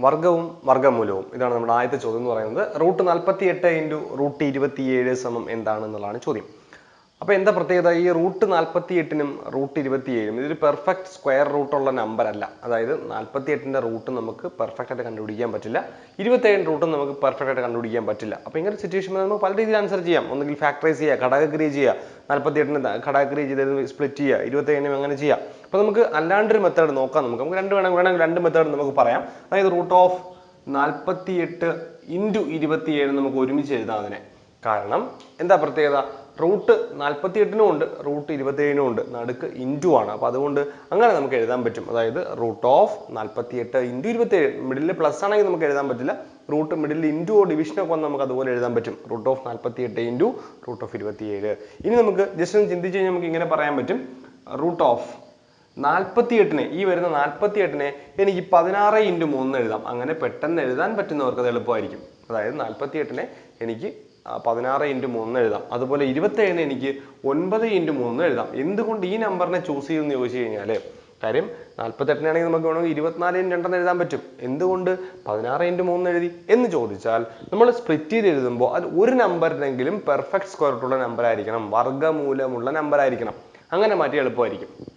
വർഗവും വർഗമൂലവും ഇതാണ് നമ്മുടെ ആദ്യത്തെ ചോദ്യം എന്ന് പറയുന്നത്. റൂട്ട് നാൽപ്പത്തി എട്ട് ഇന്റു റൂട്ട് ഇരുപത്തിയേഴ് സമം എന്താണെന്നുള്ളതാണ് ചോദ്യം. അപ്പോൾ എന്താ പ്രത്യേകത? ഈ റൂട്ട് നാൽപ്പത്തി എട്ടിനും റൂട്ട് ഇരുപത്തിയേഴും ഇതൊരു പെർഫെക്റ്റ് സ്ക്വയർ റൂട്ടുള്ള നമ്പർ അല്ല. അതായത് നാൽപ്പത്തി എട്ടിന്റെ റൂട്ട് നമുക്ക് പെർഫെക്റ്റ് ആയിട്ട് കണ്ടുപിടിക്കാൻ പറ്റില്ല. ഇരുപത്തേഴിന്റെ റൂട്ടും നമുക്ക് പെർഫെക്റ്റ് ആയിട്ട് കണ്ടുപിടിക്കാൻ പറ്റില്ല. അപ്പോൾ ഇങ്ങനെ സിറ്റുവേഷൻ നമുക്ക് പല രീതിയിൽ ആൻസർ ചെയ്യാം. ഒന്നുകിൽ ഫാക്ടറൈസ് ചെയ്യുക ഘടകക്രിയ ചെയ്യുക. നാൽപ്പത്തി എട്ടിന് ഘടകക്രിയ ചെയ്ത് സ്പ്ലിറ്റ് ചെയ്യുക. ഇരുപത്തേഴിനും അങ്ങനെ ചെയ്യാം. അപ്പോൾ നമുക്ക് അല്ലാണ്ടൊരു മെത്തേഡ് നോക്കാം നമുക്ക്. നമുക്ക് രണ്ട് വേണം വേണമെങ്കിൽ രണ്ട് മെത്തേഡ് നമുക്ക് പറയാം. അതായത് റൂട്ട് ഓഫ് നാൽപ്പത്തി എട്ട് ഇന്റു ഇരുപത്തിയേഴ് നമുക്ക് ഒരുമിച്ച് എഴുതാം അതിനെ. കാരണം എന്താ പ്രത്യേകത? റൂട്ട് നാൽപ്പത്തി എട്ടിനും ഉണ്ട് റൂട്ട് ഇരുപത്തിയേഴിനും ഉണ്ട് നടുക്ക് ഇന്റു ആണ്. അപ്പോൾ അതുകൊണ്ട് അങ്ങനെ നമുക്ക് എഴുതാൻ പറ്റും. അതായത് റൂട്ട് ഓഫ് നാൽപ്പത്തി എട്ട് ഇന്റു ഇരുപത്തേഴ് മിഡിൽ പ്ലസ് ആണെങ്കിൽ നമുക്ക് എഴുതാൻ പറ്റില്ല. റൂട്ട് മിഡിൽ ഇന്റു ഡിവിഷനൊക്കെ വന്ന് നമുക്ക് അതുപോലെ എഴുതാൻ പറ്റും. റൂട്ട് ഓഫ് നാൽപ്പത്തി എട്ട് ഇന്റു റൂട്ട് ഓഫ് ഇരുപത്തിയേഴ്. ഇനി നമുക്ക് ജസ്റ്റ് ഒന്ന് ചിന്തിച്ച് കഴിഞ്ഞാൽ നമുക്ക് ഇങ്ങനെ പറയാൻ പറ്റും. റൂട്ട് ഓഫ് നാൽപ്പത്തി എട്ടിനെ ഈ വരുന്ന നാൽപ്പത്തി എട്ടിനെ എനിക്ക് പതിനാറ് ഇന്റു മൂന്ന് എഴുതാം. അങ്ങനെ പെട്ടെന്ന് എഴുതാൻ പറ്റുന്നവർക്ക് അത് എളുപ്പമായിരിക്കും. അതായത് നാൽപ്പത്തി എട്ടിനെ എനിക്ക് പതിനാറ് ഇന്റു മൂന്ന് എഴുതാം. അതുപോലെ ഇരുപത്തേഴിന് എനിക്ക് ഒൻപത് ഇന്റു മൂന്ന് എഴുതാം. എന്തുകൊണ്ട് ഈ നമ്പറിനെ ചൂസ് ചെയ്യുമെന്ന് ചോദിച്ചു കഴിഞ്ഞാൽ കാര്യം നാൽപ്പത്തെട്ടിനാണെങ്കിൽ നമുക്ക് വേണമെങ്കിൽ ഇരുപത്തിനാല് ഇന്റു രണ്ടെന്ന് എഴുതാൻ പറ്റും. എന്തുകൊണ്ട് പതിനാറ് ഇന്റു മൂന്ന് എഴുതി? എന്ന് ചോദിച്ചാൽ നമ്മൾ സ്പ്ലിറ്റ് ചെയ്ത് എഴുതുമ്പോൾ അത് ഒരു നമ്പറിനെങ്കിലും പെർഫെക്റ്റ് സ്ക്വയർ റൂട്ടുള്ള നമ്പർ ആയിരിക്കണം വർഗമൂലമുള്ള നമ്പർ ആയിരിക്കണം അങ്ങനെ മാറ്റി എളുപ്പമായിരിക്കും.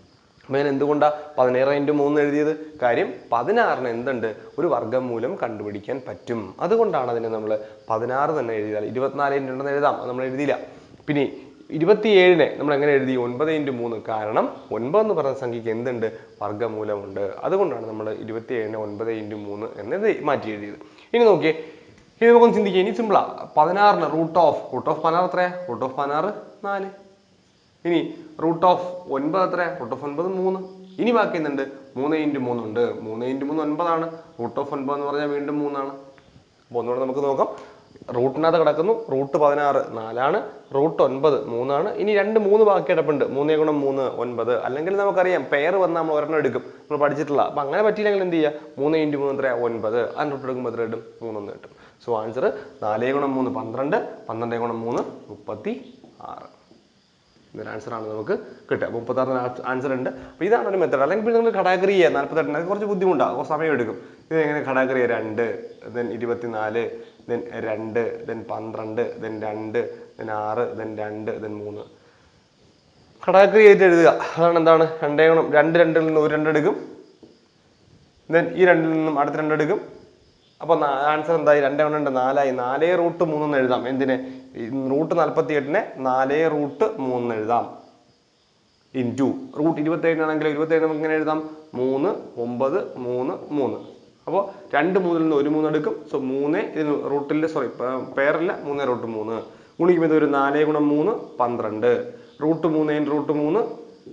അപ്പോൾ ഞാൻ എന്തുകൊണ്ടാണ് പതിനേഴ് ഇന്റു മൂന്ന് എഴുതിയത്? കാര്യം പതിനാറിന് എന്തുണ്ട്? ഒരു വർഗമൂലം കണ്ടുപിടിക്കാൻ പറ്റും. അതുകൊണ്ടാണ് അതിനെ നമ്മൾ പതിനാറ് തന്നെ എഴുതിയാൽ ഇരുപത്തിനാല് ഇന്റു ഉണ്ടെന്ന് എഴുതാം. അത് നമ്മൾ എഴുതിയില്ല. പിന്നെ ഇരുപത്തിയേഴിനെ നമ്മൾ എങ്ങനെ എഴുതി? ഒൻപത് ഇന്റു മൂന്ന്. കാരണം ഒൻപത് എന്ന് പറയുന്ന സംഖ്യയ്ക്ക് എന്തുണ്ട്? വർഗമൂലമുണ്ട് അതുകൊണ്ടാണ് നമ്മൾ ഇരുപത്തിയേഴിനെ ഒൻപത് ഇന്റു മൂന്ന് എന്നത് മാറ്റി എഴുതിയത്. ഇനി നോക്കിയേ. ഇനി നമുക്കൊന്ന് ചിന്തിക്കുക ഇനി സിമ്പിളാണ് പതിനാറിന് റൂട്ട് ഓഫ് റൂട്ട് ഓഫ് പതിനാറ് എത്രയാണ് റൂട്ട് ഓഫ് പതിനാറ് നാല്. ഇനി റൂട്ട് ഓഫ് ഒൻപത് എത്ര റൂട്ട് ഓഫ് ഒൻപത് മൂന്ന്. ഇനി ബാക്കി എന്തുണ്ട്? മൂന്ന് ഇന്റു മൂന്നുണ്ട് മൂന്ന് ഇന്റു മൂന്ന് ഒൻപതാണ്. റൂട്ട് ഓഫ് ഒൻപത് എന്ന് പറഞ്ഞാൽ വീണ്ടും മൂന്നാണ്. അപ്പോൾ ഒന്നുകൂടെ നമുക്ക് നോക്കാം. റൂട്ടിനകത്ത് കിടക്കുന്നു. റൂട്ട് പതിനാറ് നാലാണ്. റൂട്ട് ഒൻപത് മൂന്നാണ്. ഇനി രണ്ട് മൂന്ന് ബാക്കി കിടപ്പുണ്ട്. മൂന്നേ ഗുണം മൂന്ന് ഒൻപത്. അല്ലെങ്കിൽ നമുക്കറിയാം പെയർ വന്നാൽ നമ്മൾ ഒരെണ്ണം എടുക്കും. നമ്മൾ പഠിച്ചിട്ടില്ല അപ്പം അങ്ങനെ പറ്റിയില്ലെങ്കിൽ എന്ത് ചെയ്യുക? മൂന്ന് ഇന്റു മൂന്ന് എത്ര ഒൻപത്. അതിന് റൂട്ട് എടുക്കുമ്പോൾ എത്ര കിട്ടും? മൂന്നൊന്ന് കിട്ടും. സോ ആൻസർ നാലേ ഗുണം മൂന്ന് പന്ത്രണ്ട്. പന്ത്രണ്ടേ ഗുണം മൂന്ന് മുപ്പത്തി ആറ് ഇതൊരു ആൻസർ ആണ് നമുക്ക് കിട്ടുക. അപ്പോൾ മുപ്പത്താറിന് ആൻസർ ഉണ്ട്. അപ്പോൾ ഇതാണ് ഒരു മെത്തേഡ് അല്ലെങ്കിൽ നിങ്ങൾ ഘടാകരി ചെയ്യുക. നാൽപ്പത്തെട്ടിന് കുറച്ച് ബുദ്ധിമുട്ടാണ് കുറച്ച് സമയം എടുക്കും ഇത് എങ്ങനെ ഘടാകരി രണ്ട് ദെൻ ഇരുപത്തിനാല് ദെൻ രണ്ട് ദെൻ പന്ത്രണ്ട് ദെൻ രണ്ട് ദെൻ ആറ് ദെൻ രണ്ട് ദെൻ മൂന്ന്. ഘടാകരി ചെയ്തിട്ട് എഴുതുക. അതാണ് എന്താണ്? രണ്ടേ ഗുണം. രണ്ട് രണ്ടിൽ നിന്ന് ഒരു രണ്ടെടുക്കും ദെൻ ഈ രണ്ടിൽ നിന്നും അടുത്ത രണ്ട് എടുക്കും. അപ്പോൾ ആൻസർ എന്തായി? രണ്ടേ ഒന്ന് രണ്ട് നാലായി. നാലേ റൂട്ട് മൂന്നെന്ന് എഴുതാം. എന്തിന്? റൂട്ട് നാൽപ്പത്തി എട്ടിനെ നാലേ റൂട്ട് മൂന്ന് എഴുതാം. ഇന്റു. റൂട്ട് ഇരുപത്തേഴിനാണെങ്കിൽ ഇരുപത്തേഴ് നമുക്ക് ഇങ്ങനെ എഴുതാം? മൂന്ന് ഒമ്പത് മൂന്ന് മൂന്ന്. അപ്പോൾ രണ്ട് മൂന്നിൽ നിന്ന് ഒരു മൂന്ന് എടുക്കും. സോ മൂന്ന് ഇതിന് റൂട്ടിൽ സോറി പേരല്ല മൂന്ന് റൂട്ട് മൂന്ന്. ഗുണിക്കുമ്പോൾ ഒരു നാല് ഗുണം മൂന്ന് പന്ത്രണ്ട്. റൂട്ട് മൂന്ന് റൂട്ട് മൂന്ന്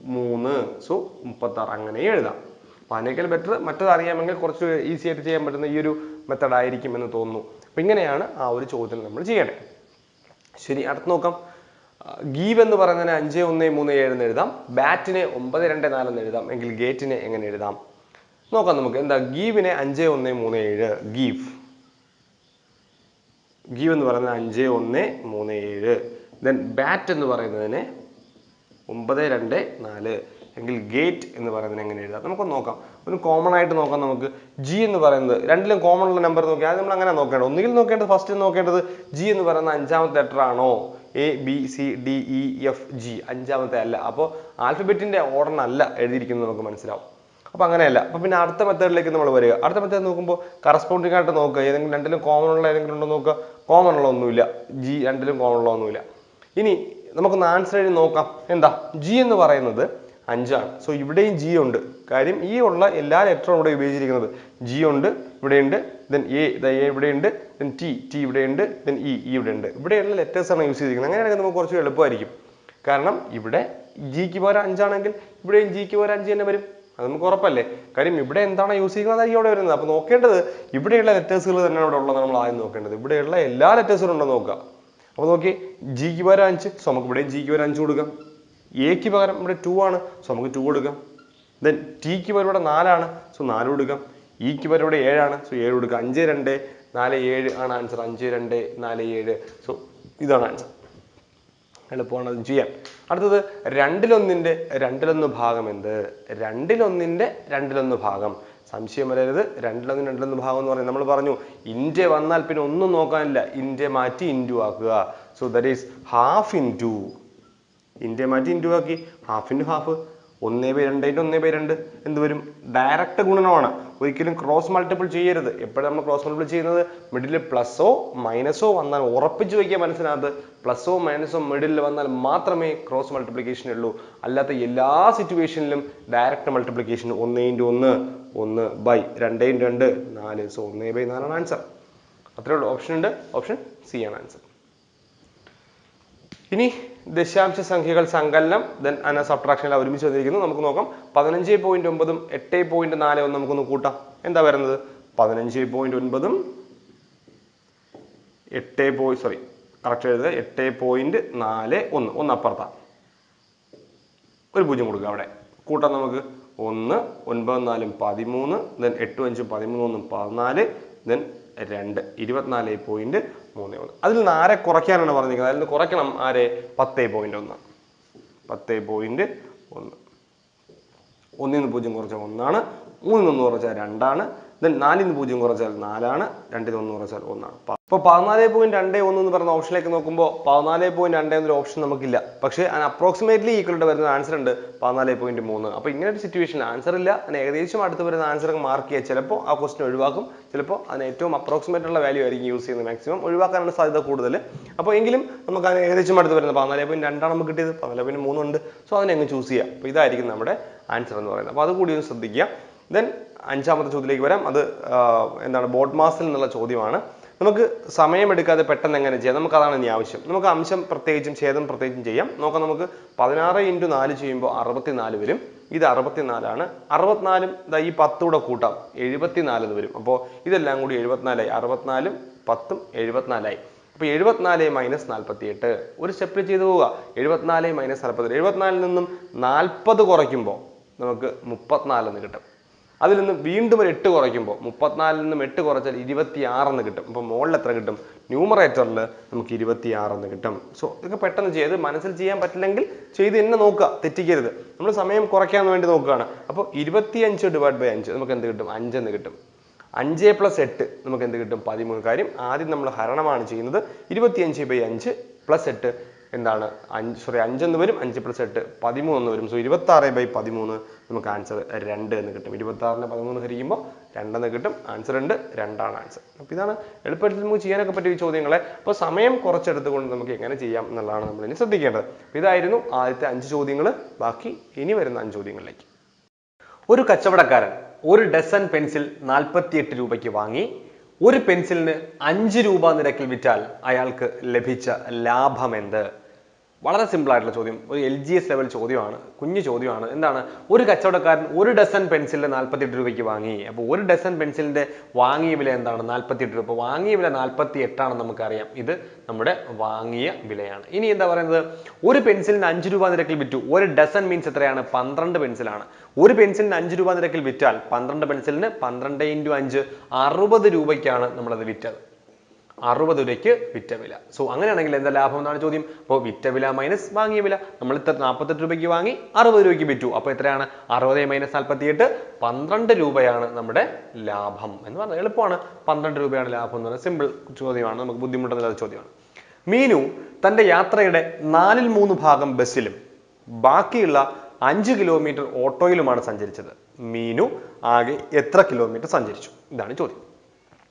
മൂന്ന്. സോ മുപ്പത്താറ്. അങ്ങനെ എഴുതാം. അപ്പോൾ അതിനേക്കാൾ ബെറ്റർ മറ്റത് അറിയാമെങ്കിൽ കുറച്ച് ഈസി ആയിട്ട് ചെയ്യാൻ പറ്റുന്ന ഈ ഒരു മെത്തഡ് ആയിരിക്കും എന്ന് തോന്നുന്നു. അപ്പം ഇങ്ങനെയാണ് ആ ഒരു ചോദ്യം നമ്മൾ ചെയ്യേണ്ടത് ശരി അടുത്ത് നോക്കാം. ഗീവ് എന്ന് പറയുന്നതിന് അഞ്ച് ഒന്ന് മൂന്ന് ഏഴ് എന്ന് എഴുതാം. ബാറ്റിനെ ഒമ്പത് രണ്ട് നാല് എന്ന് എഴുതാം. എങ്കിൽ ഗേറ്റിനെ എങ്ങനെ എഴുതാം? നോക്കാം നമുക്ക്. എന്താ ഗീവിനെ അഞ്ച് ഒന്ന് മൂന്ന് ഏഴ് ഗീവ്. ഗീവ് എന്ന് പറയുന്നത് അഞ്ച് ഒന്ന് മൂന്ന് ഏഴ്. ദെൻ ബാറ്റ് എന്ന് പറയുന്നതിന് ഒമ്പത് രണ്ട് നാല്. എങ്കിൽ ഗേറ്റ് എന്ന് പറയുന്നത് എങ്ങനെ എഴുതാം? നമുക്ക് നോക്കാം. ഒരു കോമൺ ആയിട്ട് നോക്കാം നമുക്ക്. ജി എന്ന് പറയുന്നത് രണ്ടിലും കോമൺ ഉള്ള നമ്പർ നോക്കിയാൽ അത് നമ്മൾ അങ്ങനെ നോക്കേണ്ടത് ഒന്നുകിൽ നോക്കേണ്ടത് ഫസ്റ്റ് നോക്കേണ്ടത് ജി എന്ന് പറയുന്ന അഞ്ചാമത്തെ ലെറ്റർ ആണോ? A B C D E F G അഞ്ചാമത്തെ അല്ല. അപ്പോൾ ആൽഫബറ്റിന്റെ അല്ല എഴുതിയിരിക്കുന്നത് നമുക്ക് മനസ്സിലാവും. അപ്പോൾ അങ്ങനെയല്ല. അപ്പോൾ പിന്നെ അടുത്ത മെത്തേഡിലേക്ക് നമ്മൾ വരിക. അടുത്ത മെത്തേഡ് നോക്കുമ്പോൾ കറസ്പോണ്ടിങ് ആയിട്ട് നോക്കുക. ഏതെങ്കിലും രണ്ടിലും കോമൺ ഉള്ള ഏതെങ്കിലും ഉണ്ടോ നോക്കുക. കോമൺ ഉള്ള ഒന്നുമില്ല. ജി രണ്ടിലും കോമൺ ഉള്ള ഒന്നുമില്ല. ഇനി നമുക്കൊന്ന് ആൻസർ എഴുതി നോക്കാം. എന്താ? ജി എന്ന് പറയുന്നത് അഞ്ചാണ്. സോ ഇവിടെയും ജി ഉണ്ട്. കാര്യം ഈ ഉള്ള എല്ലാ ലെറ്ററും ഇവിടെ ഉപയോഗിച്ചിരിക്കുന്നത് ജി ഉണ്ട് ഇവിടെയുണ്ട് ദെൻ എ എ ഇവിടെയുണ്ട് ദെൻ ടി ടി ഇവിടെയുണ്ട് ദെൻ ഇ ഇ ഇവിടെയുണ്ട് ഇവിടെയുള്ള ലെറ്റേഴ്സാണ് യൂസ് ചെയ്തിരിക്കുന്നത്. അങ്ങനെയാണെങ്കിൽ നമുക്ക് കുറച്ച് എളുപ്പമായിരിക്കും. കാരണം ഇവിടെ ജിക്ക് പകരം അഞ്ചാണെങ്കിൽ ഇവിടെയും ജിക്ക് പകരം അഞ്ച് തന്നെ വരും. അത് നമുക്ക് ഉറപ്പല്ലേ? കാര്യം ഇവിടെ എന്താണ് യൂസ് ചെയ്യുന്നത് അതായിരിക്കും അവിടെ വരുന്നത്. അപ്പോൾ നോക്കേണ്ടത് ഇവിടെയുള്ള ലെറ്റേഴ്സുകൾ തന്നെയാണ് ഇവിടെ ഉള്ളത് നമ്മൾ ആദ്യം നോക്കേണ്ടത്. ഇവിടെയുള്ള എല്ലാ ലെറ്റേഴ്സും ഉണ്ടോ നോക്കുക. അപ്പോൾ നോക്കി ജിക്ക് പകരം അഞ്ച് സോ നമുക്ക് ഇവിടെയും ജിക്ക് പകരം അഞ്ച് കൊടുക്കാം. എക്ക് പകരം ഇവിടെ ടു ആണ്. സോ നമുക്ക് ടു കൊടുക്കാം. ദെൻ ടിക്ക് പകരം ഇവിടെ നാലാണ്. സോ നാല് കൊടുക്കാം. ഇക്ക് പകരം ഇവിടെ ഏഴാണ് സോ ഏഴ് കൊടുക്കാം. അഞ്ച് രണ്ട് നാല് ഏഴ് ആണ് ആൻസർ അഞ്ച് രണ്ട് നാല് ഏഴ്. സോ ഇതാണ് ആൻസർ എളുപ്പമാണ് അത് ചെയ്യാൻ അടുത്തത് രണ്ടിലൊന്നിന്റെ രണ്ടിലൊന്ന് ഭാഗം എന്ത്? രണ്ടിലൊന്നിന്റെ രണ്ടിലൊന്ന് ഭാഗം. സംശയം വരരുത്. രണ്ടിലൊന്ന് രണ്ടിലൊന്ന് ഭാഗം എന്ന് പറയുന്നത് നമ്മൾ പറഞ്ഞു ഇന്റെ വന്നാൽ പിന്നെ ഒന്നും നോക്കാനില്ല. ഇന്റെ മാറ്റി ഇന്റു ആക്കുക. So that is half into into മാറ്റി ഇന്റു ആക്കി. ഹാഫ് ഇന്റു ഹാഫ് ഒന്നേ ബൈ രണ്ട് ഇന്റു ഒന്നേ ബൈ രണ്ട്. എന്ത് വരും? ഡയറക്റ്റ് ഗുണനമാണ്. ഒരിക്കലും ക്രോസ് മൾട്ടിപ്പിൾ ചെയ്യരുത്. എപ്പോഴും നമ്മൾ ക്രോസ് മൾട്ടിപ്പിൾ ചെയ്യുന്നത്? മിഡിൽ പ്ലസ്സോ മൈനസോ വന്നാൽ ഉറപ്പിച്ച് വയ്ക്കുക മനസ്സിനകത്ത് പ്ലസ്സോ മൈനസോ മിഡിൽ വന്നാൽ മാത്രമേ ക്രോസ് മൾട്ടിപ്ലിക്കേഷൻ ഉള്ളൂ. അല്ലാത്ത എല്ലാ സിറ്റുവേഷനിലും ഡയറക്റ്റ് മൾട്ടിപ്ലിക്കേഷൻ ഒന്ന് ഇന്റു ഒന്ന് ഒന്ന് ബൈ രണ്ട് ഇന്റു രണ്ട് നാല്. സോ ഒന്നേ ബൈ നാലാണ് ആൻസർ അത്രേ ഉള്ളൂ. ഓപ്ഷൻ ഉണ്ട്. ഓപ്ഷൻ സി ആണ് ആൻസർ ഇനി ദശാംശ സംഖ്യകൾ സങ്കലനം ദെൻ അന സബ്ട്രാക്ഷൻ എല്ലാം ഒരുമിച്ച് വന്നിരിക്കുന്നു. നമുക്ക് നോക്കാം. പതിനഞ്ച് പോയിന്റ് ഒമ്പതും എട്ട് പോയിന്റ് നാല് ഒന്ന് നമുക്കൊന്ന് കൂട്ടാം. എന്താ വരുന്നത്? പതിനഞ്ച് പോയിന്റ് ഒൻപതും എട്ട് പോയി സോറി കറക്റ്റ് എഴുതുക. എട്ട് പോയിന്റ് നാല് ഒന്ന്. ഒന്ന് അപ്പുറത്താ. ഒരു പൂജ്യം കൊടുക്കുക അവിടെ. കൂട്ടാം നമുക്ക്. ഒന്ന് ഒൻപത് നാലും പതിമൂന്ന് ദെൻ എട്ടും അഞ്ചും പതിമൂന്നും പതിനാല് ദെൻ രണ്ട്. ഇരുപത്തിനാല് പോയിന്റ് മൂന്ന് ഒന്ന് അതിൽ നിന്ന് ആരെ കുറയ്ക്കാനാണ് പറഞ്ഞിരിക്കുന്നത്? അതിൽ നിന്ന് കുറയ്ക്കണം ആരെ? പത്തേ പോയിന്റ് ഒന്ന്. പത്തേ പോയിന്റ് ഒന്ന്. ഒന്നിൽ നിന്ന് പൂജ്യം കുറച്ചാൽ ഒന്നാണ്. മൂന്നിൽ നിന്ന് കുറച്ചാൽ രണ്ടാണ്. ദെൻ നാലിൽ നിന്ന് പൂജ്യം കുറച്ചാൽ നാലാണ്. രണ്ടിൽ ഒന്ന് കുറച്ചാൽ ഒന്നാണ്. അപ്പോൾ പതിനാല് പോയിന്റ് രണ്ട് ഒന്ന് എന്ന് പറയുന്ന ഓപ്ഷനിലേക്ക് നോക്കുമ്പോൾ പതിനാല് പോയിന്റ് രണ്ട് എന്നൊരു ഓപ്ഷൻ നമുക്കില്ല. പക്ഷേ അതിന് അപ്രോക്സിമേറ്റ്ലി ഈക്വൽ വരുന്ന ആൻസർ ഉണ്ട്. പതിനാല് പോയിന്റ് മൂന്ന്. അപ്പോൾ ഇങ്ങനെ ഒരു സിറ്റുവേഷൻ ആൻസർ ഇല്ല. അതിന് ഏകദേശം അടുത്ത് വരുന്ന ആൻസർ മാർക്ക് ചെയ്യുക ചിലപ്പോൾ ആ ക്വസ്റ്റൻ ഒഴിവാക്കും. ചിലപ്പോൾ അതിന് ഏറ്റവും അപ്രോക്സിമേറ്റ് ഉള്ള വാല്യൂ ആയിരിക്കും യൂസ് ചെയ്യുന്നത് മാക്സിമം ഒഴിവാക്കാനാണ് സാധ്യത കൂടുതൽ അപ്പോൾ എങ്കിലും നമുക്ക് അതിന് ഏകദേശം അടുത്ത് വരുന്നത് പതിനാല് പോയിന്റ് രണ്ടാണ് നമുക്ക് കിട്ടിയത്. പതിനാല് പോയിന്റ് മൂന്നുണ്ട് സോ അതിനെ അങ്ങ് ചൂസ് ചെയ്യാം. അപ്പോൾ ഇതായിരിക്കും നമ്മുടെ ആൻസർ എന്ന് പറയുന്നത്. അപ്പോൾ അത് കൂടി ഒന്ന് ശ്രദ്ധിക്കുക. ദെൻ അഞ്ചാമത്തെ ചോദ്യത്തിലേക്ക് വരാം. അത് എന്താണ് ബോട്ട് മാസിൽ നിന്നുള്ള ചോദ്യമാണ്. നമുക്ക് സമയമെടുക്കാതെ പെട്ടെന്ന് എങ്ങനെ ചെയ്യാം? നമുക്ക് അതാണ് ഇനി ആവശ്യം. നമുക്ക് അംശം പ്രത്യേകിച്ചും ഛേദം പ്രത്യേകിച്ചും ചെയ്യാം. നോക്കാം നമുക്ക് പതിനാറ് ഇന്റു നാല് ചെയ്യുമ്പോൾ അറുപത്തിനാല് വരും. ഇത് അറുപത്തിനാലാണ്. അറുപത്തിനാലും ഇതാ ഈ പത്തൂടെ കൂട്ടാം. എഴുപത്തിനാലെന്ന് വരും. അപ്പോൾ ഇതെല്ലാം കൂടി എഴുപത്തിനാലായി. അറുപത്തിനാലും പത്തും എഴുപത്തിനാലായി. അപ്പോൾ എഴുപത്തിനാല് മൈനസ് നാൽപ്പത്തി എട്ട് ഒരു സ്റ്റെപ്പിൽ ചെയ്തു പോവുക. എഴുപത്തിനാല് മൈനസ് നാൽപ്പത്തി എഴുപത്തിനാലിൽ നിന്നും നാൽപ്പത് കുറയ്ക്കുമ്പോൾ നമുക്ക് മുപ്പത്തിനാലെന്ന് കിട്ടും. അതിൽ നിന്ന് വീണ്ടും ഒരു എട്ട് കുറയ്ക്കുമ്പോൾ മുപ്പത്തിനാലിൽ നിന്നും എട്ട് കുറച്ചാൽ ഇരുപത്തി ആറെന്ന് കിട്ടും. അപ്പോൾ മുകളിൽ എത്ര കിട്ടും? ന്യൂമറേറ്ററിൽ നമുക്ക് ഇരുപത്തി ആറെന്ന് കിട്ടും. സോ ഇതൊക്കെ പെട്ടെന്ന് ചെയ്ത് മനസ്സിൽ ചെയ്യാൻ പറ്റില്ലെങ്കിൽ ചെയ്ത് തന്നെ നോക്കുക. തെറ്റിക്കരുത്. നമ്മൾ സമയം കുറയ്ക്കാൻ വേണ്ടി നോക്കുകയാണ്. അപ്പോൾ ഇരുപത്തി അഞ്ച് ഡിവൈഡ് ബൈ അഞ്ച് നമുക്ക് എന്ത് കിട്ടും? അഞ്ചെന്ന് കിട്ടും. അഞ്ച് പ്ലസ് എട്ട് നമുക്ക് എന്ത് കിട്ടും? പതിമൂന്ന്. കാര്യം ആദ്യം നമ്മൾ ഹരണമാണ് ചെയ്യുന്നത്. ഇരുപത്തിയഞ്ച് ബൈ അഞ്ച് പ്ലസ് എട്ട്. എന്താണ് അഞ്ച് സോറി അഞ്ചെന്ന് വരും അഞ്ച് പ്ലസ് എട്ട് പതിമൂന്ന് വരും. സോ ഇരുപത്തി ആറ് ബൈ പതിമൂന്ന് നമുക്ക് ആൻസർ രണ്ട് എന്ന് കിട്ടും. ഇരുപത്തി ആറിന് പതിമൂന്ന് ഹരിക്കുമ്പോൾ രണ്ടെന്ന് കിട്ടും. ആൻസർ ഉണ്ട് രണ്ടാണ് ആൻസർ അപ്പോൾ ഇതാണ് എളുപ്പത്തിൽ നമുക്ക് ചെയ്യാനൊക്കെ പറ്റിയ ചോദ്യങ്ങളെ. അപ്പോൾ സമയം കുറച്ചെടുത്തുകൊണ്ട് നമുക്ക് എങ്ങനെ ചെയ്യാം എന്നുള്ളതാണ് നമ്മൾ ഇനി ശ്രദ്ധിക്കേണ്ടത്. ഇതായിരുന്നു ആദ്യത്തെ അഞ്ച് ചോദ്യങ്ങൾ ബാക്കി ഇനി വരുന്ന അഞ്ച് ചോദ്യങ്ങളിലേക്ക്. ഒരു കച്ചവടക്കാരൻ ഒരു ഡസൻ പെൻസിൽ നാൽപ്പത്തിയെട്ട് രൂപയ്ക്ക് വാങ്ങി ഒരു പെൻസിലിന് അഞ്ച് രൂപ നിരക്കിൽ വിറ്റാൽ അയാൾക്ക് ലഭിച്ച ലാഭം എന്ത്? വളരെ സിമ്പിൾ ആയിട്ടുള്ള ചോദ്യം. ഒരു എൽ ജി എസ് ലെവൽ ചോദ്യമാണ്. കുഞ്ഞു ചോദ്യമാണ്. എന്താണ്? ഒരു കച്ചവടക്കാരൻ ഒരു ഡസൻ പെൻസിലിന് നാൽപ്പത്തിയെട്ട് രൂപയ്ക്ക് വാങ്ങി. അപ്പോൾ ഒരു ഡസൻ പെൻസിലിന്റെ വാങ്ങിയ വില എന്താണ്? നാൽപ്പത്തിയെട്ട് രൂപ. വാങ്ങിയ വില നാൽപ്പത്തി എട്ടാണെന്ന് നമുക്കറിയാം. ഇത് നമ്മുടെ വാങ്ങിയ വിലയാണ്. ഇനി എന്താ പറയുന്നത്? ഒരു പെൻസിലിന് അഞ്ച് രൂപ നിരക്കിൽ വിറ്റു. ഒരു ഡസൻ മീൻസ് എത്രയാണ്? പന്ത്രണ്ട് പെൻസിലാണ് ഒരു പെൻസിലിന് അഞ്ച് രൂപ നിരക്കിൽ വിറ്റാൽ പന്ത്രണ്ട് പെൻസിലിന് പന്ത്രണ്ട് ഇന്റു അഞ്ച് അറുപത് രൂപയ്ക്കാണ് നമ്മളത് വിറ്റത്. അറുപത് രൂപയ്ക്ക് വിറ്റ വില സോ അങ്ങനെയാണെങ്കിൽ എന്താ ലാഭം എന്നാണ് ചോദ്യം. അപ്പോൾ വിറ്റ വില മൈനസ് വാങ്ങിയ വില. നമ്മൾ ഇത്ര നാൽപ്പത്തെട്ട് രൂപയ്ക്ക് വാങ്ങി അറുപത് രൂപയ്ക്ക് വിറ്റു. അപ്പോൾ എത്രയാണ്? അറുപത് മൈനസ് നാൽപ്പത്തിയെട്ട് പന്ത്രണ്ട് രൂപയാണ് നമ്മുടെ ലാഭം എന്ന് പറഞ്ഞാൽ എളുപ്പമാണ്. പന്ത്രണ്ട് രൂപയാണ് ലാഭം എന്ന് പറഞ്ഞാൽ സിമ്പിൾ ചോദ്യമാണ്. നമുക്ക് ബുദ്ധിമുട്ടുന്നില്ലാത്ത ചോദ്യമാണ്. മീനു തന്റെ യാത്രയുടെ നാലിൽ മൂന്ന് ഭാഗം ബസ്സിലും ബാക്കിയുള്ള അഞ്ച് കിലോമീറ്റർ ഓട്ടോയിലുമാണ് സഞ്ചരിച്ചത്. മീനു ആകെ എത്ര കിലോമീറ്റർ സഞ്ചരിച്ചു? ഇതാണ് ചോദ്യം.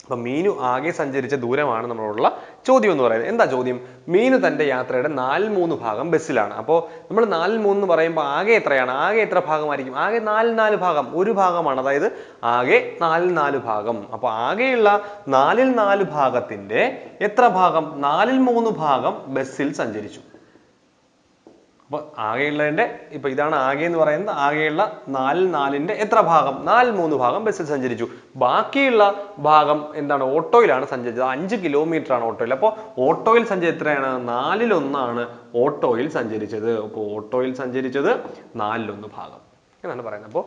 അപ്പൊ മീനു ആകെ സഞ്ചരിച്ച ദൂരമാണ് നമ്മളോടുള്ള ചോദ്യം എന്ന് പറയുന്നത്. എന്താ ചോദ്യം? മീനു തന്റെ യാത്രയുടെ നാലിൽ മൂന്ന് ഭാഗം ബസ്സിലാണ്. അപ്പോൾ നമ്മൾ നാലിൽ മൂന്ന് എന്ന് പറയുമ്പോൾ ആകെ എത്രയാണ്? ആകെ എത്ര ഭാഗമായിരിക്കും? ആകെ നാല് നാല് ഭാഗം. ഒരു ഭാഗമാണ്. അതായത് ആകെ നാലിൽ നാല് ഭാഗം. അപ്പോൾ ആകെയുള്ള നാലിൽ നാല് ഭാഗത്തിന്റെ എത്ര ഭാഗം? നാലിൽ മൂന്ന് ഭാഗം ബസ്സിൽ സഞ്ചരിച്ചു. അപ്പൊ ആകെയുള്ളതിന്റെ ഇപ്പൊ ഇതാണ് ആകെ എന്ന് പറയുന്നത്. ആകെയുള്ള നാലിൽ നാലിന്റെ എത്ര ഭാഗം? നാലിൽ മൂന്ന് ഭാഗം ബസ്സിൽ സഞ്ചരിച്ചു. ബാക്കിയുള്ള ഭാഗം എന്താണ്? ഓട്ടോയിലാണ് സഞ്ചരിച്ചത്. അഞ്ച് കിലോമീറ്റർ ആണ് ഓട്ടോയിൽ. അപ്പോൾ ഓട്ടോയിൽ സഞ്ചരിച്ച എത്രയാണ്? നാലിലൊന്നാണ് ഓട്ടോയിൽ സഞ്ചരിച്ചത്. അപ്പോൾ ഓട്ടോയിൽ സഞ്ചരിച്ചത് നാലിലൊന്ന് ഭാഗം എന്നാണ് പറയുന്നത്. അപ്പോൾ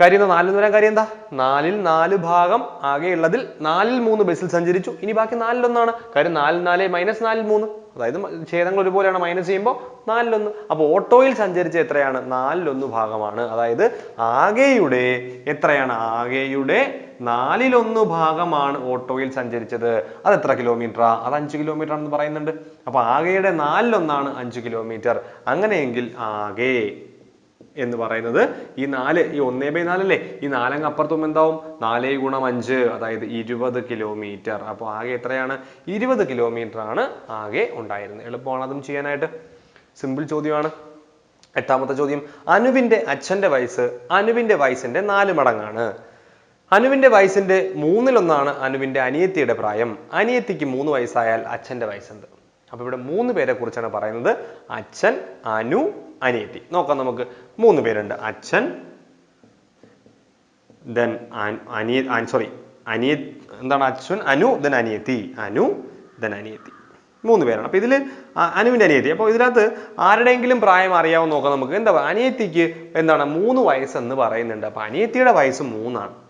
കാര്യം എന്താ? നാലിൽ വരാൻ കാര്യം എന്താ? നാലിൽ നാല് ഭാഗം ആകെയുള്ളതിൽ നാലിൽ മൂന്ന് ബസ്സിൽ സഞ്ചരിച്ചു. ഇനി ബാക്കി നാലിലൊന്നാണ്. കാര്യം നാലിൽ നാല് മൈനസ് നാലിൽ മൂന്ന്. അതായത് ഛേദങ്ങൾ ഒരുപോലെയാണ് മൈനസ് ചെയ്യുമ്പോൾ നാലിലൊന്ന്. അപ്പോൾ ഓട്ടോയിൽ സഞ്ചരിച്ച എത്രയാണ്? നാലിലൊന്ന് ഭാഗമാണ്. അതായത് ആകെയുടെ എത്രയാണ്? ആകെയുടെ നാലിലൊന്ന് ഭാഗമാണ് ഓട്ടോയിൽ സഞ്ചരിച്ചത്. അത് എത്ര കിലോമീറ്ററാ അത് അഞ്ച് കിലോമീറ്റർ ആണെന്ന് പറയുന്നുണ്ട്. അപ്പൊ ആകെയുടെ നാലിലൊന്നാണ് അഞ്ച് കിലോമീറ്റർ അങ്ങനെയെങ്കിൽ ആകെ എന്ന് പറയുന്നത്. ഈ നാല് ഈ ഒന്നേ ബൈ നാലല്ലേ? ഈ നാലങ്ങ് അപ്പുറത്തും എന്താവും? നാലേ ഗുണം അഞ്ച് അതായത് ഇരുപത് കിലോമീറ്റർ. അപ്പോൾ ആകെ എത്രയാണ്? ഇരുപത് കിലോമീറ്റർ ആണ് ആകെ ഉണ്ടായിരുന്നത്. എളുപ്പമാണ് അതും ചെയ്യാനായിട്ട്. സിമ്പിൾ ചോദ്യമാണ്. എട്ടാമത്തെ ചോദ്യം. അനുവിന്റെ അച്ഛന്റെ വയസ്സ് അനുവിന്റെ വയസ്സിന്റെ നാല് മടങ്ങാണ്. അനുവിന്റെ വയസ്സിന്റെ മൂന്നിലൊന്നാണ് അനുവിന്റെ അനിയത്തിയുടെ പ്രായം. അനിയത്തിക്ക് മൂന്ന് വയസ്സായാൽ അച്ഛന്റെ വയസ്സുണ്ട് അപ്പൊ ഇവിടെ മൂന്ന് പേരെ കുറിച്ചാണ് പറയുന്നത്. അച്ഛൻ അനു അനിയത്തി. നോക്കാം നമുക്ക്. മൂന്ന് പേരുണ്ട്. അച്ഛൻ ദെൻ അനിയ സോറി അനിയ എന്താണ് അച്ഛൻ? അനു ദെൻ അനിയത്തി. അനു ദെൻ അനിയത്തി. മൂന്ന് പേരാണ്. അപ്പോൾ ഇതിൽ അനുവിന്റെ അനിയത്തി. അപ്പൊ ഇതിനകത്ത് ആരുടെയെങ്കിലും പ്രായം അറിയാവോ നോക്കാം നമുക്ക്. എന്താ അനിയത്തിക്ക് എന്താണ്? മൂന്ന് വയസ്സെന്ന് പറയുന്നുണ്ട്. അപ്പോൾ അനിയത്തിയുടെ വയസ്സ് മൂന്നാണ്.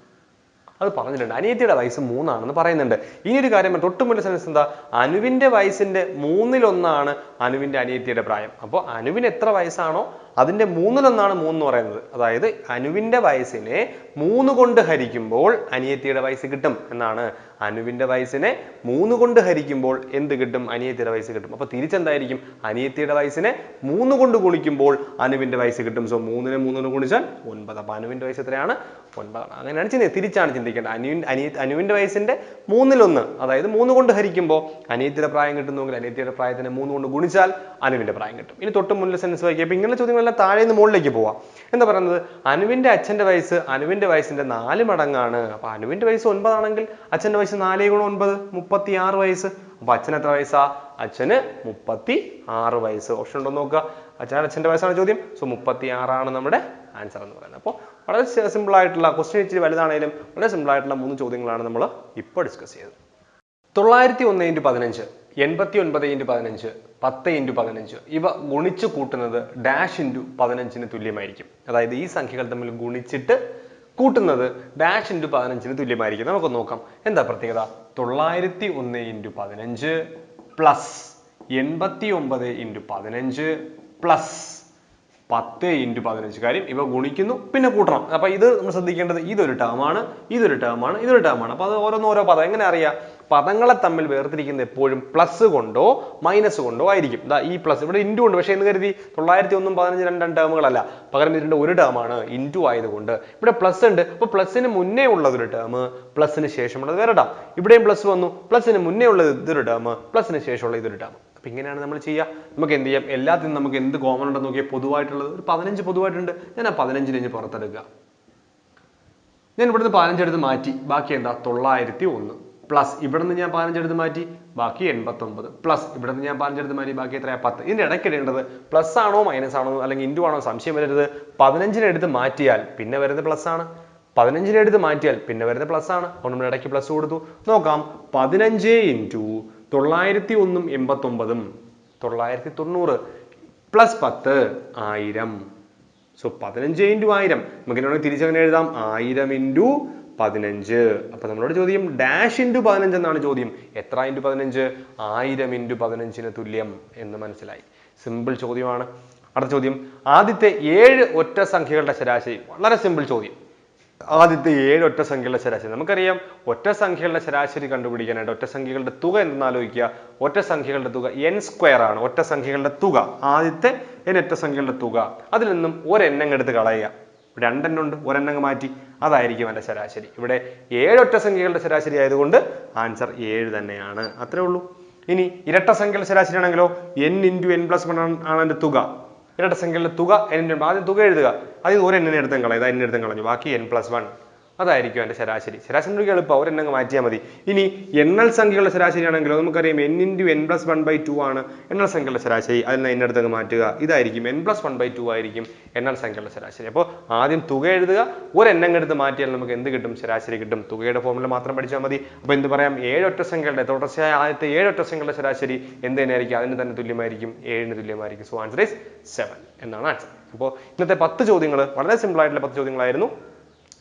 അത് പറഞ്ഞിട്ടുണ്ട്. അനിയത്തിയുടെ വയസ്സ് മൂന്നാണെന്ന് പറയുന്നുണ്ട്. ഇനി ഒരു കാര്യം തൊട്ട് മുന്നിൽ സെൻസ് എന്താ? അനുവിന്റെ വയസ്സിന്റെ മൂന്നിലൊന്നാണ് അനുവിന്റെ അനിയത്തിയുടെ പ്രായം. അപ്പോൾ അനുവിന് എത്ര വയസ്സാണോ അതിന്റെ മൂന്നിലൊന്നാണ് മൂന്ന് എന്ന് പറയുന്നത്. അതായത് അനുവിന്റെ വയസ്സിനെ മൂന്ന് കൊണ്ട് ഹരിക്കുമ്പോൾ അനിയത്തിയുടെ വയസ്സ് കിട്ടും എന്നാണ്. അനുവിന്റെ വയസ്സിനെ മൂന്ന് കൊണ്ട് ഹരിക്കുമ്പോൾ എന്ത് കിട്ടും? അനിയത്തിയുടെ വയസ്സ് കിട്ടും. അപ്പോൾ തിരിച്ചെന്തായിരിക്കും? അനിയത്തിയുടെ വയസ്സിനെ മൂന്ന് കൊണ്ട് ഗുണിക്കുമ്പോൾ അനുവിന്റെ വയസ്സ് കിട്ടും. സോ മൂന്നിനെ മൂന്നിനെ ഗുണിച്ചാൽ ഒൻപത്. അപ്പോൾ അനുവിന്റെ വയസ്സ് എത്രയാണ്? ഒൻപതാണ്. അങ്ങനെയാണ് ചിന്തി തിരിച്ചാണ് ചിന്തിക്കേണ്ടത്. അനുവിൻ അനിയ അനുവിന്റെ വയസ്സിന്റെ മൂന്നിലൊന്ന് അതായത് മൂന്ന് കൊണ്ട് ഹരിക്കുമ്പോൾ അനിയത്തിയുടെ പ്രായം കിട്ടുന്നുവെങ്കിൽ അനിയത്തിയുടെ പ്രായത്തിനെ മൂന്ന് കൊണ്ട് ഗുണിച്ചാൽ അനുവിന്റെ പ്രായം കിട്ടും. ഇനി തൊട്ട് മുന്നിൽ സെൻസ് വായിക്കുക അപ്പൊ ഇങ്ങനെ ചോദ്യങ്ങളെല്ലാം താഴെ നിന്ന് മുകളിലേക്ക് പോവാം. എന്താ പറയുന്നത്? അനുവിന്റെ അച്ഛന്റെ വയസ്സ് അനുവിന്റെ വയസ്സിന്റെ നാല് മടങ്ങാണ്. അപ്പൊ അനുവിന്റെ വയസ്സ് ഒൻപതാണെങ്കിൽ അച്ഛന്റെ വയസ്സ് നാലേ ഗുണം ഒൻപത് മുപ്പത്തി ആറ് വയസ്സ്. അപ്പൊ അച്ഛൻ എത്ര വയസ്സാ? അച്ഛന് മുപ്പത്തി ആറ് വയസ്സ്. ഓപ്ഷൻ ഉണ്ടോ നോക്കുക. അച്ഛൻ അച്ഛന്റെ വയസ്സാണ് ചോദ്യം. സോ മുപ്പത്തി ആറാണ് നമ്മുടെ ആൻസർ എന്ന് പറയുന്നത്. അപ്പോൾ വളരെ സിമ്പിൾ ആയിട്ടുള്ള ക്വസ്റ്റ്യൻ ഇച്ചിരി വലുതാണെങ്കിലും വളരെ സിമ്പിൾ ആയിട്ടുള്ള മൂന്ന് ചോദ്യങ്ങളാണ് നമ്മൾ ഇപ്പോൾ ഡിസ്കസ് ചെയ്തത്. തൊള്ളായിരത്തി ഒന്ന് ഇന്റു പതിനഞ്ച്. എൺപത്തി ഒൻപത് ഇന്റു പതിനഞ്ച് പത്ത് ഇന്റു പതിനഞ്ച്. ഇവ ഗുണിച്ച് കൂട്ടുന്നത് ഡാഷ് ഇന്റു പതിനഞ്ചിന് തുല്യമായിരിക്കും. അതായത് ഈ സംഖ്യകൾ തമ്മിൽ ഗുണിച്ചിട്ട് കൂട്ടുന്നത് ഡാഷ് ഇന്റു പതിനഞ്ചിന് തുല്യമായിരിക്കും. നമുക്ക് നോക്കാം. എന്താ പ്രത്യേകത? തൊള്ളായിരത്തി ഒന്ന് ഇന്റു പതിനഞ്ച് പ്ലസ് എൺപത്തി ഒമ്പത് ഇന്റു പതിനഞ്ച് പ്ലസ് പത്ത് ഇന്റു പതിനഞ്ച്. കാര്യം ഇവ ഗുണിക്കുന്നു പിന്നെ കൂട്ടണം. അപ്പോൾ ഇത് നമ്മൾ ശ്രദ്ധിക്കേണ്ടത് ഇതൊരു ടേമാണ് ഇതൊരു ടേമാണ് ഇതൊരു ടേമാണ് അപ്പം അത് ഓരോന്ന് ഓരോ പദം. എങ്ങനെ അറിയാം? പദങ്ങളെ തമ്മിൽ വേർതിരിക്കുന്ന എപ്പോഴും പ്ലസ് കൊണ്ടോ മൈനസ് കൊണ്ടോ ആയിരിക്കും. ഇതാ ഈ പ്ലസ് ഇവിടെ ഇന്റു ഉണ്ട്. പക്ഷേ എന്ന് കരുതി? തൊള്ളായിരത്തി ഒന്നും പതിനഞ്ച് രണ്ടും ടേമുകളല്ല പകരം ഇതിന്റെ ഒരു ടേമാണ് ഇന്റു ആയതുകൊണ്ട്. ഇവിടെ പ്ലസ് ഉണ്ട്. അപ്പോൾ പ്ലസ്സിന് മുന്നേ ഉള്ളത് ഒരു ടേം പ്ലസ്സിന് ശേഷമുള്ളത് വേറെ ടേം ഇവിടെയും പ്ലസ് വന്നു. പ്ലസ്സിന് മുന്നേ ഉള്ളത് ഇതൊരു ടേം പ്ലസ്സിന് ശേഷമുള്ള ഇതൊരു ടേം അപ്പൊ ഇങ്ങനെയാണ് നമ്മൾ ചെയ്യുക. നമുക്ക് എന്ത് ചെയ്യാം? എല്ലാത്തിനും നമുക്ക് എന്ത് കോമൺ ഉണ്ടെന്ന് നോക്കിയാൽ പൊതുവായിട്ടുള്ളത് ഒരു പതിനഞ്ച് പൊതുവായിട്ടുണ്ട്. ഞാൻ ആ പതിനഞ്ചിന് ഇനി പുറത്തെടുക്കുക. ഞാൻ ഇവിടുന്ന് പതിനഞ്ചെടുത്ത് മാറ്റി. ബാക്കി എന്താ? തൊള്ളായിരത്തി ഒന്ന് പ്ലസ് ഇവിടുന്ന് ഞാൻ പതിനഞ്ചെടുത്ത് മാറ്റി. ബാക്കി എൺപത്തൊമ്പത്. പ്ലസ് ഇവിടുന്ന് ഞാൻ പതിനഞ്ചെടുത്ത് മാറ്റി. ബാക്കി എത്രയാ? പത്ത്. ഇതിന്റെ ഇടയ്ക്ക് ഇടേണ്ടത് പ്ലസ് ആണോ മൈനസ് ആണോ അല്ലെങ്കിൽ ഇന്റു ആണോ സംശയം വരരുത്. പതിനഞ്ചിനെടുത്ത് മാറ്റിയാൽ പിന്നെ വരുന്നത് പ്ലസ് ആണ്. പതിനഞ്ചിനെടുത്ത് മാറ്റിയാൽ പിന്നെ വരുന്നത് പ്ലസ് ആണ്. അതുകൊണ്ട് നമ്മൾ ഇടയ്ക്ക് പ്ലസ് കൊടുത്തു. നോക്കാം. പതിനഞ്ച് ഇന്റു തൊള്ളായിരത്തി ഒന്നും എൺപത്തൊമ്പതും തൊള്ളായിരത്തി തൊണ്ണൂറ് പ്ലസ് പത്ത് ആയിരം. സോ പതിനഞ്ച് ഇന്റു ആയിരം. നമുക്ക് എന്നോട് തിരിച്ചങ്ങനെ എഴുതാം. ആയിരം ഇന്റു പതിനഞ്ച്. അപ്പൊ നമ്മളോട് ചോദ്യം ഡാഷ് ഇന്റു പതിനഞ്ച് എന്നാണ് ചോദ്യം. എത്ര ഇന്റു പതിനഞ്ച്? ആയിരം ഇന്റു പതിനഞ്ചിന് തുല്യം എന്ന് മനസ്സിലായി. സിമ്പിൾ ചോദ്യമാണ്. അടുത്ത ചോദ്യം ആദ്യത്തെ ഏഴ് ഒറ്റ സംഖ്യകളുടെ ശരാശരി. വളരെ സിമ്പിൾ ചോദ്യം. ആദ്യത്തെ ഏഴ് ഒറ്റ സംഖ്യകളുടെ ശരാശരി. നമുക്കറിയാം ഒറ്റ സംഖ്യകളുടെ ശരാശരി കണ്ടുപിടിക്കാനായിട്ട് ഒറ്റ സംഖ്യകളുടെ തുക എന്തെന്ന് ആലോചിക്കുക ഒറ്റ സംഖ്യകളുടെ തുക എൻ സ്ക്വയർ ആണ്. ഒറ്റ സംഖ്യകളുടെ തുക. ആദ്യത്തെ എൻ ഒറ്റ സംഖ്യകളുടെ തുക. അതിൽ നിന്നും ഒരെണ്ണം എടുത്ത് കളയുക. രണ്ടെണ്ണം ഉണ്ട്. ഒരെണ്ണം മാറ്റി. അതായിരിക്കും എന്റെ ശരാശരി. ഇവിടെ ഏഴ് ഒറ്റ സംഖ്യകളുടെ ശരാശരി ആയതുകൊണ്ട് ആൻസർ ഏഴ് തന്നെയാണ്. അത്രേ ഉള്ളൂ. ഇനി ഇരട്ട സംഖ്യകളുടെ ശരാശരി ആണെങ്കിലോ N into N plus one ആണ് എന്റെ തുക. ഇരട്ട സംഖ്യകളുടെ തുക n ആദ്യം തുക എഴുതുക. അതിൽ ഒരു എണ്ണിനെ എടുത്തും കളയുക എന്നെ എടുത്തും കളഞ്ഞു. ബാക്കി എൻ പ്ലസ് വൺ അതായിരിക്കും എന്റെ ശരാശരി. ശരാശരി ഒരു എളുപ്പം ഒരു എണ്ണങ്ങ് മാറ്റിയാൽ മതി. ഇനി എണ്ണൽ സംഖ്യകളുടെ ശരാശരി ആണെങ്കിലോ നമുക്കറിയാം N into N plus one by two ആണ് എണ്ണൽ സംഖ്യകളുടെ ശരാശരി. അതിൽ നിന്ന് എന്നെ അടുത്തങ്ങ് മാറ്റുക? ഇതായിരിക്കും N plus one by two ആയിരിക്കും എണ്ണൽ സംഖ്യകളുടെ ശരാശരി. അപ്പോൾ ആദ്യം തുക എഴുതുക. ഒരു എണ്ണം എടുത്ത് മാറ്റിയാൽ നമുക്ക് എന്ത് കിട്ടും? ശരാശരി കിട്ടും. തുകയുടെ ഫോർമുല മാത്രം പഠിച്ചാൽ മതി. അപ്പോൾ എന്ത് പറയാം? ഏഴ് ഒറ്റ സംഖ്യകളുടെ തുടർച്ചയായ ആദ്യത്തെ ഏഴ് ഒറ്റ സംഖ്യകളുടെ ശരാശരി എന്ത് തന്നെയായിരിക്കും അതിന് തന്നെ തുല്യമായിരിക്കും. ഏഴിന് തുല്യമായിരിക്കും. സോ ആൻസർ ഈസ് സെവൻ എന്നാണ് ആൻസർ അപ്പോൾ ഇന്നത്തെ പത്ത് ചോദ്യങ്ങൾ വളരെ സിമ്പിൾ ആയിട്ടുള്ള പത്ത് ചോദ്യങ്ങളായിരുന്നു.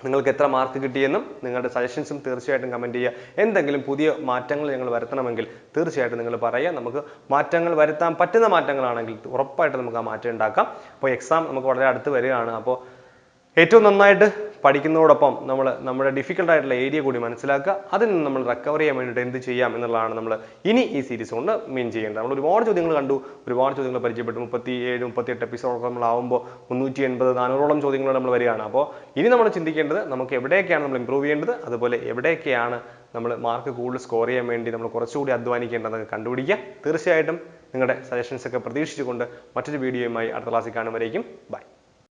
നിങ്ങൾക്ക് എത്ര മാർക്ക് കിട്ടിയെന്നും നിങ്ങളുടെ സജഷൻസും തീർച്ചയായിട്ടും കമന്റ് ചെയ്യുക. എന്തെങ്കിലും പുതിയ മാറ്റങ്ങൾ ഞങ്ങൾ വരുത്തണമെങ്കിൽ തീർച്ചയായിട്ടും നിങ്ങൾ പറയുക. നമുക്ക് മാറ്റങ്ങൾ വരുത്താൻ പറ്റുന്ന മാറ്റങ്ങളാണെങ്കിൽ ഉറപ്പായിട്ട് നമുക്ക് ആ മാറ്റം ഉണ്ടാക്കാം. അപ്പോൾ എക്സാം നമുക്ക് വളരെ അടുത്ത് വരികയാണ്. അപ്പോൾ ഏറ്റവും നന്നായിട്ട് പഠിക്കുന്നതോടൊപ്പം നമ്മൾ നമ്മുടെ ഡിഫിക്കൽട്ടായിട്ടുള്ള ഏരിയ കൂടി മനസ്സിലാക്കുക. അതിൽ നിന്ന് നമ്മൾ റിക്കവർ ചെയ്യാൻ വേണ്ടിയിട്ട് എന്ത് ചെയ്യാം എന്നുള്ളതാണ് നമ്മൾ ഇനി ഈ സീരീസ് കൊണ്ട് മീൻ ചെയ്യേണ്ടത്. നമ്മൾ ഒരുപാട് ചോദ്യങ്ങൾ കണ്ടു. ഒരുപാട് ചോദ്യങ്ങൾ പരിചയപ്പെട്ടു. മുപ്പത്തി ഏഴ് മുപ്പത്തി എട്ട് എപ്പിസോഡൊക്കെ നമ്മളാവുമ്പോൾ മുന്നൂറ്റി എൺപത് നാനൂറോളം ചോദ്യങ്ങൾ നമ്മൾ വരികയാണ്. അപ്പോൾ ഇനി നമ്മൾ ചിന്തിക്കേണ്ടത് നമുക്ക് എവിടെയൊക്കെയാണ് നമ്മൾ ഇമ്പ്രൂവ് ചെയ്യേണ്ടത്? അതുപോലെ എവിടെയൊക്കെയാണ് നമ്മൾ മാർക്ക് കൂടുതൽ സ്കോർ ചെയ്യാൻ വേണ്ടി നമ്മൾ കുറച്ചുകൂടി അധ്വാനിക്കേണ്ടതെന്ന് കണ്ടുപിടിക്കുക. തീർച്ചയായിട്ടും നിങ്ങളുടെ സജഷൻസ് ഒക്കെ പ്രതീക്ഷിച്ചുകൊണ്ട് മറ്റൊരു വീഡിയോയുമായി അടുത്ത ക്ലാസ്സിൽ കാണുമ്പോഴേക്കും ബൈ